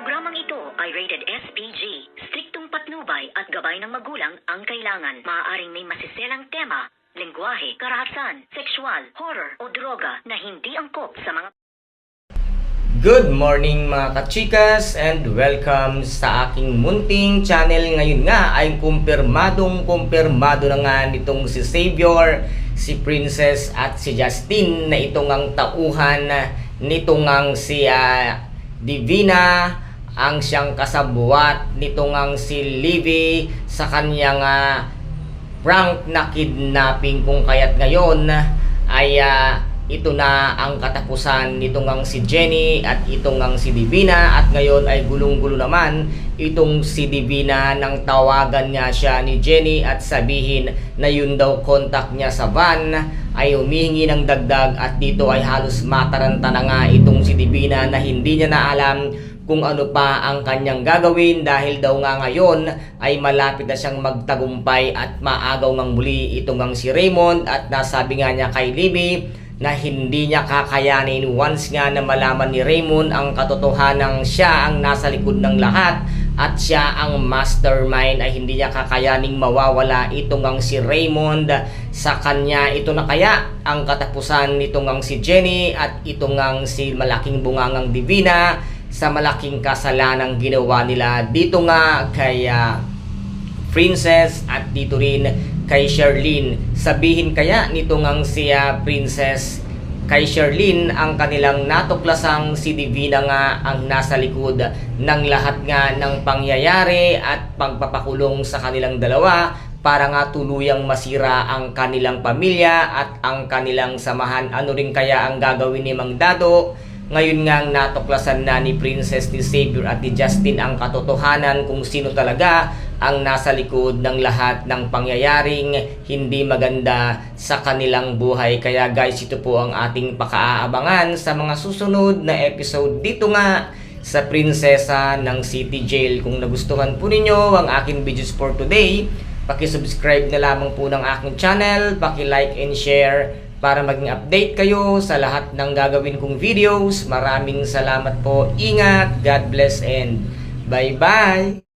Programang ito ay rated SPG. Striktong patnubay at gabay ng magulang ang kailangan. Maaaring may masiselang tema, lengguwahe, karahasan, sexual, horror o droga na hindi angkop sa mga Good morning mga kachikas and welcome sa aking munting channel. Ngayon nga ay kumpirmadong kumpirmado na nga nitong si Savior, si Princess at si Justin na itong ang tauhan nitong ang si ah, Divina ang siyang kasabuat nitong ang si Livy sa kanyang ah, prank na kidnapping kung kaya't ngayon ay ah, ito na ang katapusan nitong ang si Jenny at itong ang si Divina. At ngayon ay gulong-gulo naman itong si Divina nang tawagan nga siya ni Jenny at sabihin na yun daw contact niya sa van. Ay humihingi ng dagdag at dito ay halos mataranta na nga itong si Divina na hindi niya na alam kung ano pa ang kanyang gagawin dahil daw nga ngayon ay malapit na siyang magtagumpay at maagaw ng muli itong ang si Raymond. At nasabi nga niya kay Libby na hindi niya kakayanin. Once nga na malaman ni Raymond ang katotohanan siya ang nasa likod ng lahat at siya ang mastermind ay hindi niya kakayaning mawawala. Itong ang si Raymond sa kanya ito na kaya ang katapusan. Nitong ang si Jenny at itong ang si malaking bungangang Divina sa malaking kasalanang ginawa nila. Dito nga kay ah, Princess at dito rin kay Sherlyn. Sabihin kaya nitong ang siya Princess kay Sherlyn ang kanilang natuklasang si Divina nga ang nasa likod ng lahat nga ng pangyayari at pagpapakulong sa kanilang dalawa para nga tuluyang masira ang kanilang pamilya at ang kanilang samahan. Ano rin kaya ang gagawin ni Mang Dado? Ngayon nga natuklasan na ni Princess ni Xavier at ni Justin ang katotohanan kung sino talaga ang nasa likod ng lahat ng pangyayaring hindi maganda sa kanilang buhay. Kaya guys, ito po ang ating pakaaabangan sa mga susunod na episode dito nga sa Prinsesa ng City Jail. Kung nagustuhan po ninyo ang aking videos for today, paki-subscribe na lamang po ng aking channel, paki-like and share para maging update kayo sa lahat ng gagawin kong videos. Maraming salamat po. Ingat, God bless and bye-bye!